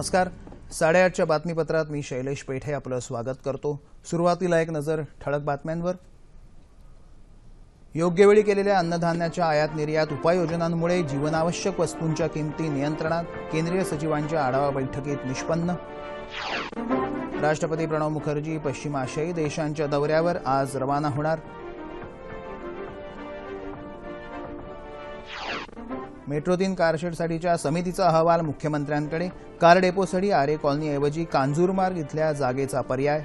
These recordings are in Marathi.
नमस्कार. साडेआठच्या बातमीपत्रात मी शैलेश पेठे आपलं स्वागत करतो. सुरुवातीला एक नजर ठळक बातम्यांवर. योग्य वेळी केलेल्या अन्नधान्याच्या आयात निर्यात उपाययोजनांमुळे जीवनावश्यक वस्तूंच्या किमती नियंत्रणात केंद्रीय सचिवांच्या आढावा बैठकीत निष्पन्न. राष्ट्रपती प्रणव मुखर्जी पश्चिम आशियाई देशांच्या दौऱ्यावर आज रवाना होणार. मेट्रो तीन कारशेडसाठीच्या समितीचा अहवाल मुख्यमंत्र्यांकडे. कार डेपोसाठी आरे कॉलनीऐवजी कांजूरमार्ग इथल्या जागेचा पर्याय.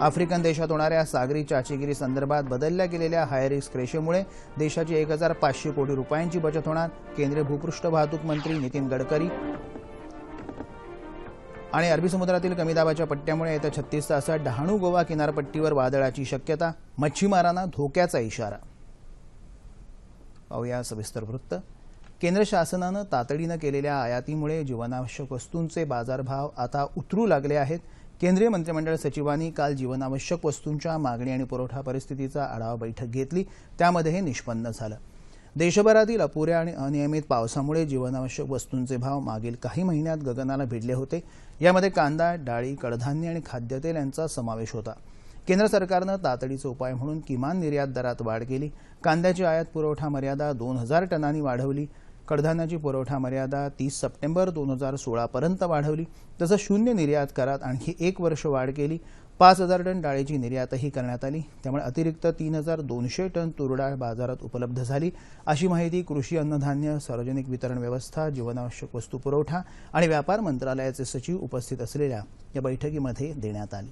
आफ्रिकन देशात होणाऱ्या सागरी चाचीगिरी संदर्भात बदलल्या गेलेल्या हायरिस्क रेषेमुळे देशाची एक हजार पाचशे कोटी रुपयांची बचत होणार केंद्रीय भूपृष्ठ वाहतूक मंत्री नितीन गडकरी. आणि अरबी समुद्रातील कमी दाबाच्या पट्ट्यामुळे येत्या छत्तीस तासात डहाणू गोवा किनारपट्टीवर वादळाची शक्यता मच्छीमारांना धोक्याचा इशारा. पाहूया सविस्तर वृत्त. केंद्र शासनानं तातडीनं केलेल्या आयातीमुळे जीवनावश्यक वस्तूंचे बाजारभाव आता उतरू लागले आहेत. केंद्रीय मंत्रिमंडळ सचिवांनी काल जीवनावश्यक वस्तूंच्या मागणी आणि पुरवठा परिस्थितीचा आढावा बैठक घेतली. त्यामध्ये हे निष्पन्न झालं. देशभरातील अपुऱ्या आणि अनियमित पावसामुळे जीवनावश्यक वस्तूंचे भाव मागील काही महिन्यात गगनाला भिडले होते. यामध्ये कांदा डाळी कडधान्य आणि खाद्यतेल यांचा समावेश होता. केंद्र सरकारनं तातडीचे उपाय म्हणून किमान निर्यात दरात वाढ केली. कांद्याची आयात पुरवठा मर्यादा दोन हजार टनांनी वाढवली. कडधान्याची पुरवठा मर्यादा तीस सप्टेंबर दोन हजार सोळापर्यंत वाढवली. तसंच शून्य निर्यात करात आणखी एक वर्ष वाढ केली. पाच हजार टन डाळीची निर्यातही करण्यात आली. त्यामुळे अतिरिक्त तीन हजार दोनशे टन तूर डाळ बाजारात उपलब्ध झाली. अशी माहिती कृषी अन्नधान्य सार्वजनिक वितरण व्यवस्था जीवनावश्यक वस्तू पुरवठा आणि व्यापार मंत्रालयाचे सचिव उपस्थित असलेल्या या बैठकीमध्ये देण्यात आली.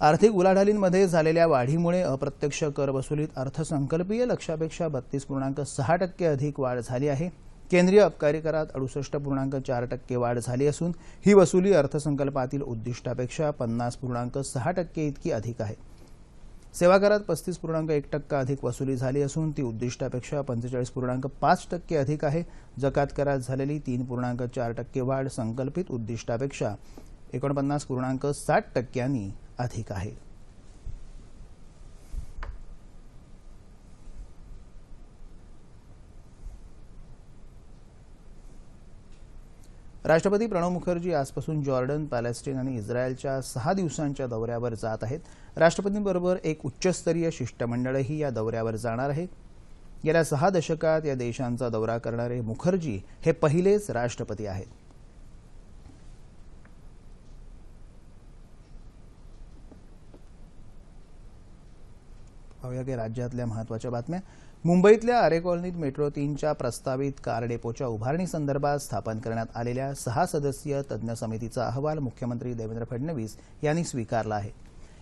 आर्थिक उलाढालींमध्ये झालेल्या वाढीमुळे अप्रत्यक्ष कर वसुलीत अर्थसंकल्पीय लक्ष्यापेक्षा बत्तीस पूर्णांक सहा टक्के अधिक वाढ झाली आहे. केंद्रीय अबकारी करात अडुसष्ट पूर्णांक चार टक्के वाढ झाली असून ही वसुली अर्थसंकल्पातील उद्दिष्टापेक्षा पन्नास पूर्णांक सहा टक्के इतकी अधिक आहे. सेवा करात पस्तीस पूर्णांक एक टक्का अधिक वसुली झाली असून ती उद्दिष्टापेक्षा पंचेचाळीस पूर्णांक पाच टक्के अधिक आहे. जकात करात झालेली तीन पूर्णांक चार टक्के वाढ संकल्पित उद्दिष्टापेक्षा एकोणपन्नास पूर्णांक साठ टक्क्यांनी अधिक आहे. राष्ट्रपती प्रणव मुखर्जी आजपासून जॉर्डन पॅलेस्टीन आणि इस्रायलच्या सहा दिवसांच्या दौऱ्यावर जात आहेत. राष्ट्रपतींबरोबर एक उच्चस्तरीय शिष्टमंडळही या दौऱ्यावर जाणार आहे. गेल्या सहा दशकात या देशांचा दौरा करणारे मुखर्जी हे पहिलेच राष्ट्रपती आहेत. पाहूया की राज्यातल्या महत्त्वाच्या बातम्या. मुंबईतल्या आरे कॉलनीत मेट्रो तीनच्या प्रस्तावित कार डेपोच्या उभारणीसंदर्भात स्थापन करण्यात आलेल्या सहा सदस्यीय तज्ज्ञ समितीचा अहवाल मुख्यमंत्री देवेंद्र फडणवीस यांनी स्वीकारला आहे.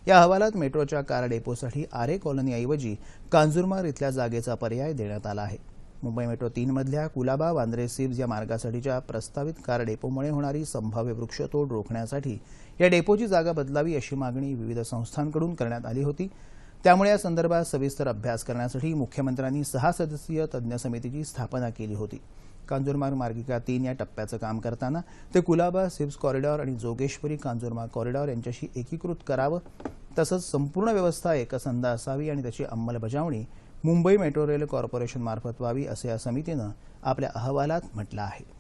या अहवालात मेट्रोच्या कार डेपोसाठी आरे कॉलनीऐवजी कांजूरमार इथल्या जागेचा पर्याय देण्यात आला आहे. मुंबई मेट्रो तीनमधल्या कुलाबा वांद्रे सिब्ज या मार्गासाठीच्या प्रस्तावित कार डेपोमुळे होणारी संभाव्य वृक्षतोड रोखण्यासाठी या डेपोची जागा बदलावी अशी मागणी विविध संस्थांकडून करण्यात आली होती. त्यामुळे या संदर्भात सविस्तर अभ्यास करण्यासाठी मुख्यमंत्र्यांनी सहा सदस्यीय तज्ज्ञ समितीची स्थापना केली होती. कांजूरमार्ग मार्गिका तीन या टप्प्याचं काम करताना ते कुलाबा सिप्स कॉरिडॉर आणि जोगेश्वरी कांजूरमार्ग कॉरिडॉर यांच्याशी एकीकृत करावं तसंच संपूर्ण व्यवस्था एकसंध असावी आणि त्याची अंमलबजावणी मुंबई मेट्रो रेल कॉर्पोरेशनमार्फत व्हावी असं या समितीनं आपल्या अहवालात म्हटलं आहे.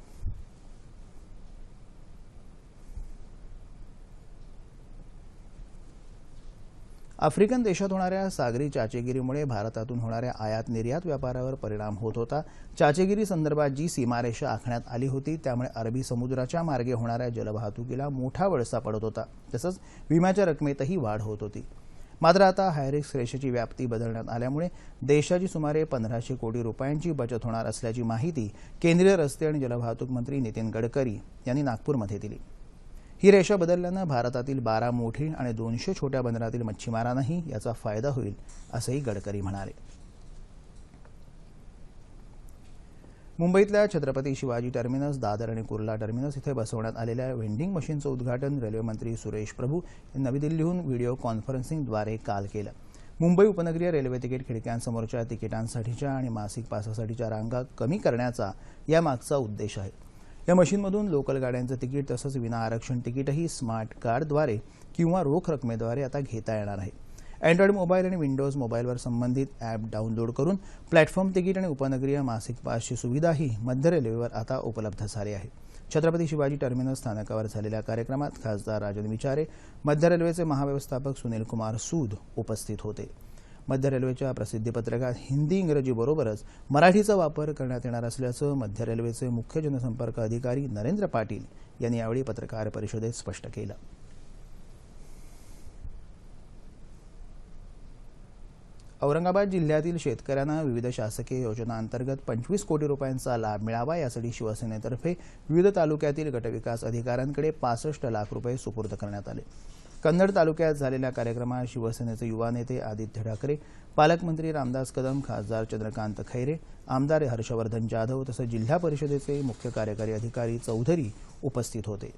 आफ्रिकन देशात होणाऱ्या सागरी चाचेगिरीमुळे भारतातून होणाऱ्या आयात निर्यात व्यापारावर परिणाम होत होता. चाचेगिरी संदर्भात जी सीमारेषा आखण्यात आली होती त्यामुळे अरबी समुद्राच्या मार्गे होणाऱ्या जलवाहतुकीला मोठा वळसा पडत होता तसंच विम्याच्या रकमेतही वाढ होत होती. मात्र आता हायरिक्स रेषेची व्याप्ती बदलण्यात आल्यामुळे देशाची सुमारे पंधराशे कोटी रुपयांची बचत होणार असल्याची माहिती केंद्रीय रस्ते आणि जलवाहतूक मंत्री नितीन गडकरी यांनी नागपूरमध्ये दिली. ही रेषा बदलल्यानं भारतातील बारा मोठी आणि दोनशे छोट्या बंदरातील मच्छीमारांनाही याचा फायदा होईल असंही गडकरी म्हणाले. मुंबईतल्या छत्रपती शिवाजी टर्मिनस दादर आणि कुर्ला टर्मिनस इथे बसवण्यात आलेल्या वेंडिंग मशीनचं उद्घाटन रेल्वेमंत्री सुरेश प्रभू यांनी नवी दिल्लीहून व्हिडिओ कॉन्फरन्सिंगद्वारे काल केलं. मुंबई उपनगरीय रेल्वे तिकीट खिडक्यांसमोरच्या तिकिटांसाठीच्या आणि मासिक पासासाठीच्या रांगा कमी करण्याचा यामागचा उद्देश आहे. या मशीनमधून लोकल गाड्यांचं तिकीट तसंच विना आरक्षण तिकीटही स्मार्ट कार्डद्वारे किंवा रोख रकमेद्वारे आता घेता येणार आहे. अँड्रॉइड मोबाईल आणि विंडोज मोबाईलवर संबंधित ॲप डाउनलोड करून प्लॅटफॉर्म तिकीट आणि उपनगरीय मासिक पासची सुविधाही मध्य रेल्वेवर आता उपलब्ध झाली आहे. छत्रपती शिवाजी टर्मिनस स्थानकावर झालेल्या कार्यक्रमात खासदार राजन विचारे मध्य रेल्वेचे महाव्यवस्थापक सुनील कुमार सूद उपस्थित होते. मध्य रेल्वेच्या प्रसिद्धीपत्रकात हिंदी इंग्रजीबरोबरच मराठीचा वापर करण्यात येणार असल्याचं मध्य रेल्वेचे मुख्य जनसंपर्क अधिकारी नरेंद्र पाटील यांनी यावेळी पत्रकार परिषदेत स्पष्ट केलं. औरंगाबाद जिल्ह्यातील शेतकऱ्यांना विविध शासकीय योजनांतर्गत पंचवीस कोटी रुपयांचा लाभ मिळावा यासाठी शिवसेनेतर्फे विविध तालुक्यातील गटविकास अधिकाऱ्यांकडे पासष्ट लाख रुपये सुपूर्द करण्यात आले. कन्नड तालुक्यात झालेल्या कार्यक्रमात शिवसेनेचे युवा नेते आदित्य ठाकरे पालकमंत्री रामदास कदम खासदार चंद्रकांत खैरे आमदार हर्षवर्धन जाधव तसंच जिल्हा परिषदेचे मुख्य कार्यकारी अधिकारी चौधरी उपस्थित होते.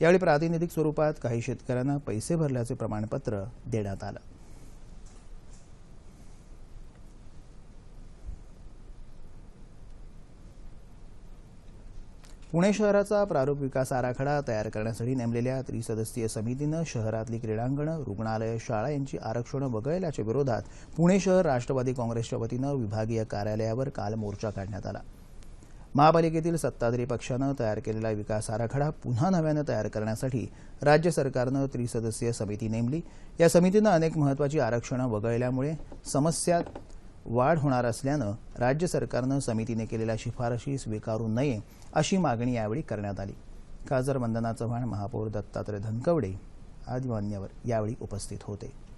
यावेळी प्रातिनिधिक स्वरूपात काही शेतकऱ्यांना पैसे भरल्याचे प्रमाणपत्र देण्यात आलं. पुणे शहराचा प्रारूप विकास आराखडा तयार करण्यासाठी नेमलेल्या त्रिसदस्यीय समितीनं शहरातली क्रीडांगणं रुग्णालय शाळा यांची आरक्षणं वगळल्याच्या विरोधात पुणे शहर राष्ट्रवादी काँग्रेसच्या वतीनं विभागीय कार्यालयावर काल मोर्चा काढण्यात आला. महापालिकेतील सत्ताधारी पक्षानं तयार केलेला विकास आराखडा पुन्हा नव्यानं तयार करण्यासाठी राज्य सरकारनं त्रिसदस्यीय समिती नेमली. या समितीनं अनेक महत्वाची आरक्षणं वगळल्यामुळे समस्या वाढ होणार असल्यानं राज्य सरकारनं समितीने केलेल्या शिफारशी स्वीकारू नये अशी मागणी यावेळी करण्यात आली. खासदार वंदना चव्हाण महापौर दत्तात्रय धनकवडे आदी मान्यवर यावेळी उपस्थित होते.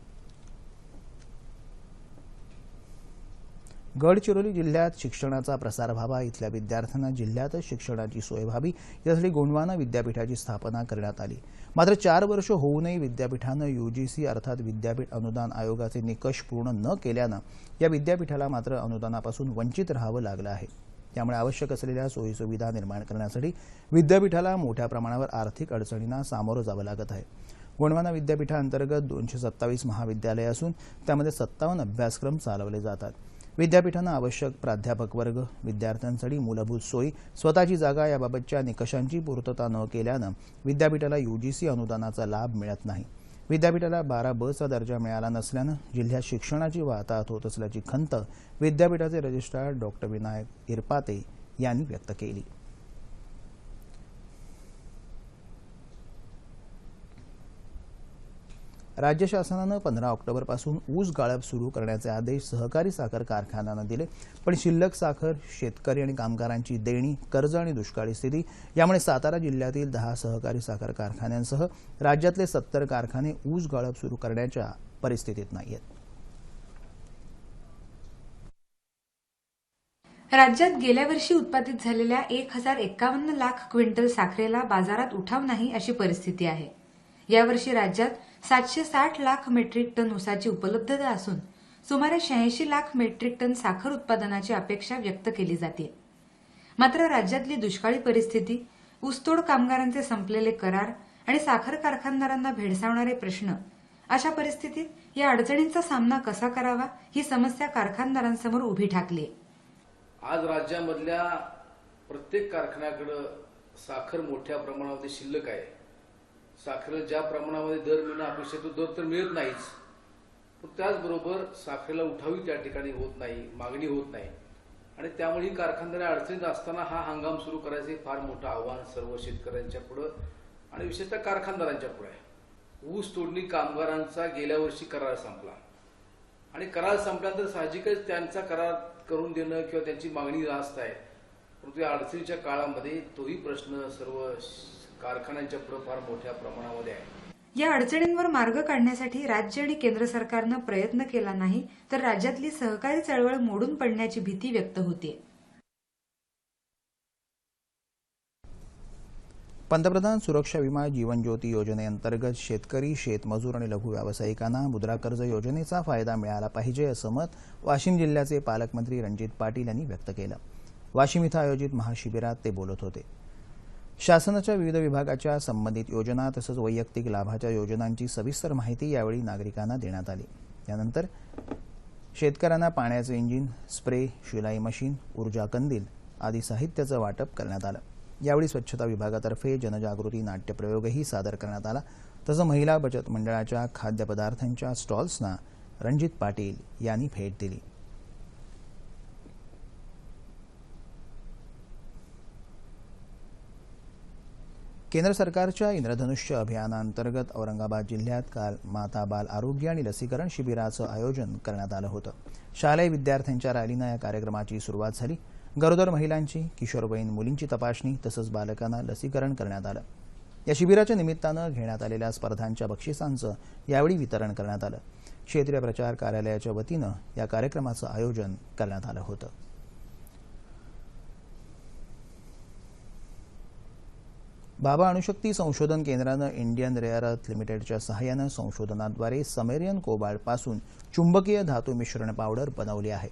गडचिरोली जिल्ह्यात शिक्षणाचा प्रसार व्हावा इथल्या विद्यार्थ्यांना जिल्ह्यातच शिक्षणाची सोय व्हावी यासाठी गोंडवाना विद्यापीठाची स्थापना करण्यात आली. मात्र चार वर्ष होऊनही विद्यापीठानं यूजीसी अर्थात विद्यापीठ अनुदान आयोगाचे निकष पूर्ण न केल्यानं या विद्यापीठाला मात्र अनुदानापासून वंचित राहावं लागलं आहे. त्यामुळे आवश्यक असलेल्या सोयीसुविधा निर्माण करण्यासाठी विद्यापीठाला मोठ्या प्रमाणावर आर्थिक अडचणींना सामोरं जावं लागत आहे. गोंडवाना विद्यापीठाअंतर्गत दोनशे सत्तावीस महाविद्यालय असून त्यामध्ये सत्तावन्न अभ्यासक्रम चालवले जातात. विद्यापीठानं आवश्यक प्राध्यापक वर्ग विद्यार्थ्यांसाठी मूलभूत सोयी स्वतःची जागा याबाबतच्या निकषांची पूर्तता न केल्यानं विद्यापीठाला यूजीसी अनुदानाचा लाभ मिळत नाही. विद्यापीठाला बारा बचा दर्जा मिळाला नसल्यानं जिल्ह्यात शिक्षणाची वाहतात होत असल्याची खंत विद्यापीठाचे रजिस्ट्रार डॉक्टर विनायक इरपाते यांनी व्यक्त केली. राज्य शासनानं पंधरा ऑक्टोबरपासून ऊस गाळप सुरू करण्याचे आदेश सहकारी साखर कारखान्यांना दिले. पण शिल्लक साखर शेतकरी आणि कामगारांची देणी कर्ज आणि दुष्काळी स्थिती यामुळे सातारा जिल्ह्यातील दहा सहकारी साखर कारखान्यांसह राज्यातले सत्तर कारखाने ऊस गाळप सुरू करण्याच्या परिस्थितीत नाहीत राज्यात गेल्या वर्षी उत्पादित झालेल्या एक हजार एक्कावन्न लाख क्विंटल साखरेला बाजारात उठाव नाही अशी परिस्थिती आहे. यावर्षी राज्यात सातशे साठ लाख मेट्रिक टन ऊसाची उपलब्धता असून सुमारे शहाऐंशी लाख मेट्रिक टन साखर उत्पादनाची अपेक्षा व्यक्त केली जाते. मात्र राज्यातली दुष्काळी परिस्थिती ऊसतोड कामगारांचे संपलेले करार आणि साखर कारखानदारांना भेडसावणारे प्रश्न अशा परिस्थितीत या अडचणींचा सामना कसा करावा ही समस्या कारखानदारांसमोर उभी ठाकली. आज राज्यामधल्या प्रत्येक कारखान्याकडं साखर मोठ्या प्रमाणामध्ये शिल्लक आहे. साखरे ज्या प्रमाणामध्ये दर मिळणं अपेक्षित तो दर तर मिळत नाहीच. पण त्याचबरोबर साखरेला उठावी त्या ठिकाणी होत नाही मागणी होत नाही. आणि त्यामुळे ही कारखानदारी अडचणीत असताना हा हंगाम सुरू करायचं फार मोठं आव्हान सर्व शेतकऱ्यांच्या पुढं आणि विशेषतः कारखानदारांच्या पुढे आहे. ऊस तोडणी कामगारांचा गेल्या वर्षी करार संपला. आणि करार संपल्यानंतर साहजिकच त्यांचा करार करून देणं किंवा त्यांची मागणी जास्त आहे. परंतु या अडचणीच्या काळामध्ये तोही प्रश्न सर्व कारखान्यांच्या पुढे फार मोठ्या प्रमाणामध्ये आहे. या अडचणींवर मार्ग काढण्यासाठी राज्य आणि केंद्र सरकारनं प्रयत्न केला नाही तर राज्यातली सहकारी चळवळ मोडून पडण्याची भीती व्यक्त होते. पंतप्रधान सुरक्षा विमा जीवन ज्योती योजनेअंतर्गत शेतकरी शेतमजूर आणि लघु व्यावसायिकांना मुद्रा कर्ज योजनेचा फायदा मिळाला पाहिजे असं मत वाशिम जिल्ह्याचे पालकमंत्री रणजित पाटील यांनी व्यक्त केलं. वाशिम इथं आयोजित महाशिबिरात ते बोलत होते. शासनाच्या विविध विभागाच्या संबंधित योजना तसंच वैयक्तिक लाभाच्या योजनांची सविस्तर माहिती यावेळी नागरिकांना देण्यात आली. यानंतर शेतकऱ्यांना पाण्याचे इंजिन स्प्रे शिलाई मशीन ऊर्जा कंदील आदी साहित्याचं वाटप करण्यात आलं. यावेळी स्वच्छता विभागातर्फे जनजागृती नाट्यप्रयोगही सादर करण्यात आला. तसं महिला बचत मंडळाच्या खाद्यपदार्थांच्या स्टॉल्सना रणजित पाटील यांनी भेट दिली. केंद्र सरकारच्या इंद्रधनुष्य अभियानांतर्गत औरंगाबाद जिल्ह्यात काल माता बाल आरोग्य आणि लसीकरण शिबिराचं आयोजन करण्यात आलं होतं. शालेय विद्यार्थ्यांच्या रॅलीनं या कार्यक्रमाची सुरुवात झाली. गरोदर महिलांची किशोरवयीन मुलींची तपासणी तसंच बालकांना लसीकरण करण्यात आलं. या शिबिराच्या निमित्तानं घेण्यात आलेल्या स्पर्धांच्या बक्षिसांचं यावेळी वितरण करण्यात आलं. क्षेत्रीय प्रचार कार्यालयाच्या वतीनं या कार्यक्रमाचं आयोजन करण्यात आलं होतं. बाबा अणुशक्ती संशोधन केंद्रानं इंडियन रेअर अर्थ लिमिटेडच्या सहाय्यानं संशोधनाद्वारे समेरियन कोबाल्टपासून चुंबकीय धातू मिश्रण पावडर बनवली आहे.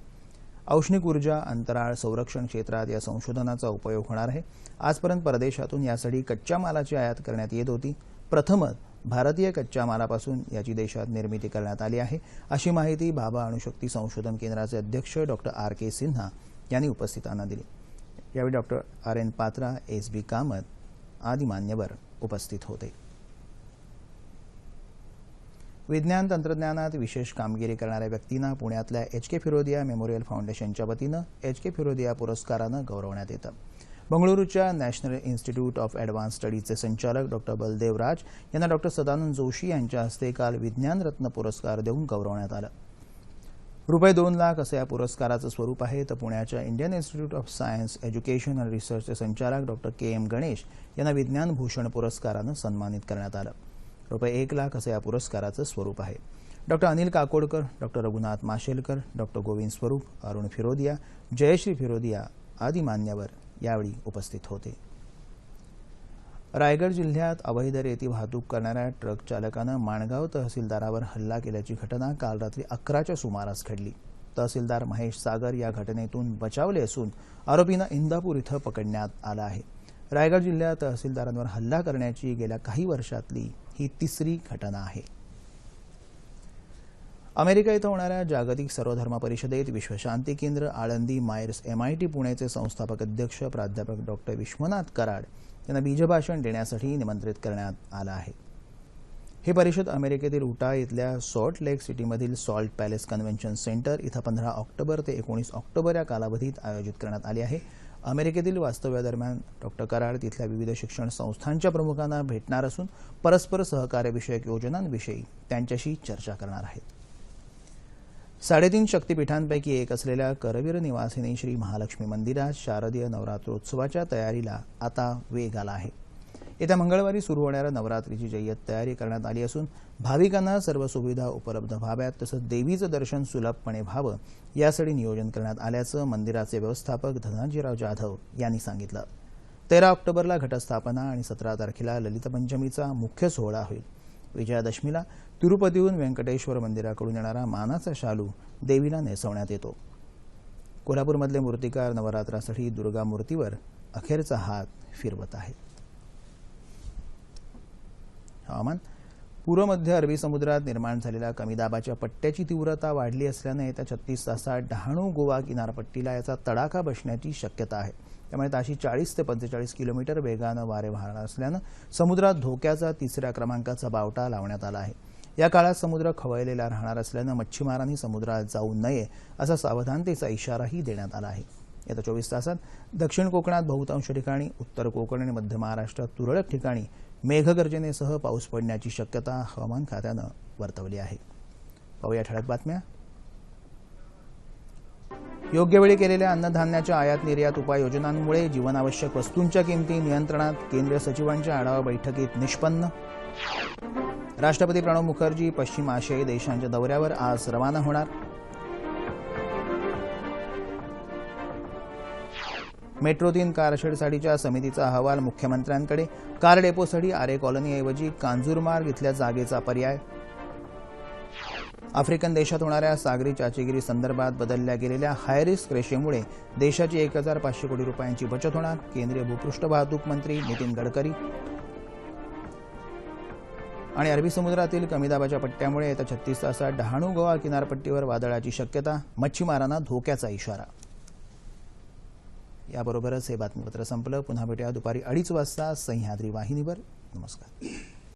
औष्णिक ऊर्जा अंतराळ संरक्षण क्षेत्रात या संशोधनाचा उपयोग होणार आहे. आजपर्यंत परदेशातून यासाठी कच्च्या मालाची आयात करण्यात येत होती. प्रथमच भारतीय कच्च्या मालापासून याची देशात निर्मिती करण्यात आली आहे. अशी माहिती बाबा अणुशक्ती संशोधन केंद्राचे अध्यक्ष डॉक्टर आर के सिन्हा यांनी उपस्थितांना दिली. यावेळी doctor R N Patra S B Kamat आदी मान्यवर उपस्थित होते. विज्ञान तंत्रज्ञानात विशेष कामगिरी करणाऱ्या व्यक्तींना पुण्यातल्या एच के फिरोदिया मेमोरियल फाउंडेशनच्या वतीनं एच के फिरोदिया पुरस्कारानं गौरवण्यात येतं. बंगळुरूच्या नॅशनल इन्स्टिट्यूट ऑफ ॲडव्हान्स स्टडीजचे संचालक डॉक्टर बलदेव राज यांना डॉक्टर सदानंद जोशी यांच्या हस्ते काल विज्ञान रत्न पुरस्कार देऊन गौरवण्यात आलं. रुपये दोन लाख असं या पुरस्काराचं स्वरूप आहे. तर पुण्याच्या Indian institute of science education and रिसर्चचे संचालक डॉक्टर के एम गणेश यांना विज्ञान भूषण पुरस्कारानं सन्मानित करण्यात आलं. रुपये एक लाख असं या पुरस्काराचं स्वरूप आहे. Doctor Anil Kakodkar doctor Raghunath Mashelkar doctor Govind Swarup Arun Firodia Jayashree Firodia आदी मान्यवर यावेळी उपस्थित होते. रायगड जिल्ह्यात अवैध रेती वाहतूक करणाऱ्या ट्रक चालकानं माणगाव तहसीलदारावर हल्ला केल्याची घटना काल रात्री अकराच्या सुमारास घडली. तहसीलदार महेश सागर या घटनेतून बचावले असून आरोपींना इंदापूर इथं पकडण्यात आलं आहे. रायगड जिल्ह्यात तहसीलदारांवर हल्ला करण्याची गेल्या काही वर्षातली ही तिसरी घटना आहे. अमेरिका इथं होणाऱ्या जागतिक सर्वधर्म परिषदेत विश्वशांती केंद्र आळंदी मायर्स एमआयटी पुणेचे संस्थापक अध्यक्ष प्राध्यापक डॉक्टर विश्वनाथ कराड यांना बीजभाषण देण्यासाठी निमंत्रित करण्यात आलं आहे. ही परिषद अमेरिकेतील उटा इथल्या सॉल्ट लेक सिटीमधील सॉल्ट पॅलेस कन्व्हेन्शन सेंटर इथं पंधरा ऑक्टोबर ते एकोणीस ऑक्टोबर या कालावधीत आयोजित करण्यात आली आहे. अमेरिकेतील वास्तव्यादरम्यान डॉक्टर कराड तिथल्या विविध शिक्षण संस्थांच्या प्रमुखांना भेटणार असून परस्पर सहकार्यविषयक योजनांविषयी त्यांच्याशी चर्चा करणार आहेत. साडेतीन शक्तिपीठांपैकी एक असलेल्या करवीर निवासिनी श्री महालक्ष्मी मंदिरात शारदीय नवरात्रोत्सवाच्या तयारीला आता वेग आला आहे. येत्या मंगळवारी सुरू होणाऱ्या नवरात्रीची जय्यत तयारी करण्यात आली असून भाविकांना सर्व सुविधा उपलब्ध व्हाव्यात तसंच देवीचं दर्शन सुलभपणे व्हावं यासाठी नियोजन करण्यात आल्याचं मंदिराचे व्यवस्थापक धनाजीराव जाधव यांनी सांगितलं. तेरा ऑक्टोबरला घटस्थापना आणि सतरा तारखेला ललितपंचमीचा मुख्य सोहळा होईल. विजयादशमीला तिरुपतीहून व्यंकटेश्वर मंदिराकडून येणारा मानाचा शालू देवीला नेसवण्यात येतो. कोल्हापूरमधले मूर्तिकार नवरात्रासाठी दुर्गा मूर्तीवर अखेरचा हात फिरवत आहेत. हवामान पूर्व मध्य अरबी समुद्रात निर्माण झालेल्या कमी दाबाच्या पट्ट्याची तीव्रता वाढली असल्यानं येत्या छत्तीस तासात डहाणू गोवा किनारपट्टीला याचा तडाखा बसण्याची शक्यता आहे. त्यामुळे ताशी चाळीस ते पंचेचाळीस किलोमीटर वेगानं वारे वाहणार असल्यानं समुद्रात धोक्याचा तिसऱ्या क्रमांकाचा बावटा लावण्यात आला आहे. या काळात समुद्र खवळलेला राहणार असल्यानं मच्छीमारांनी समुद्रात जाऊ नये असा सावधानतेचा इशाराही देण्यात आला आहे. येत्या चोवीस तासात दक्षिण कोकणात बहुतांश ठिकाणी उत्तर कोकण आणि मध्य महाराष्ट्रात तुरळक ठिकाणी मेघगर्जनेसह पाऊस पडण्याची शक्यता हवामान खात्यानं वर्तवली आहे. पाहूया ठळक बातम्या. योग्य वेळी केलेल्या अन्नधान्याच्या आयात निर्यात उपाययोजनांमुळे जीवनावश्यक वस्तूंच्या किमती नियंत्रणात केंद्रीय सचिवांच्या आढावा बैठकीत निष्पन्न राष्ट्रपती प्रणव मुखर्जी पश्चिम आशियाई देशांच्या दौऱ्यावर आज रवाना होणार. मेट्रो तीन कारशेडसाठीच्या समितीचा अहवाल मुख्यमंत्र्यांकडे. कार डेपोसाठी आरे कॉलनीऐवजी कांजूरमार्ग इथल्या जागेचा पर्याय. आफ्रिकन देशात होणाऱ्या सागरी चाचेगिरी संदर्भात बदलल्या गेलेल्या हायरिस्क रेषेमुळे देशाची एक हजार पाचशे कोटी रुपयांची बचत होणार. केंद्रीय भूपृष्ठ वाहतूक मंत्री नितीन गडकरी आणि अरबी समुद्रातील कमी दाबाच्या पट्ट्यामुळे येत्या छत्तीस तासात डहाणू गोवा किनारपट्टीवर वादळाची शक्यता मच्छीमारांना धोक्याचा इशारा. याबरोबरच हे बातमीपत्र संपलं. पुन्हा भेटूया दुपारी अडीच वाजता सह्याद्री वाहिनीवर. नमस्कार.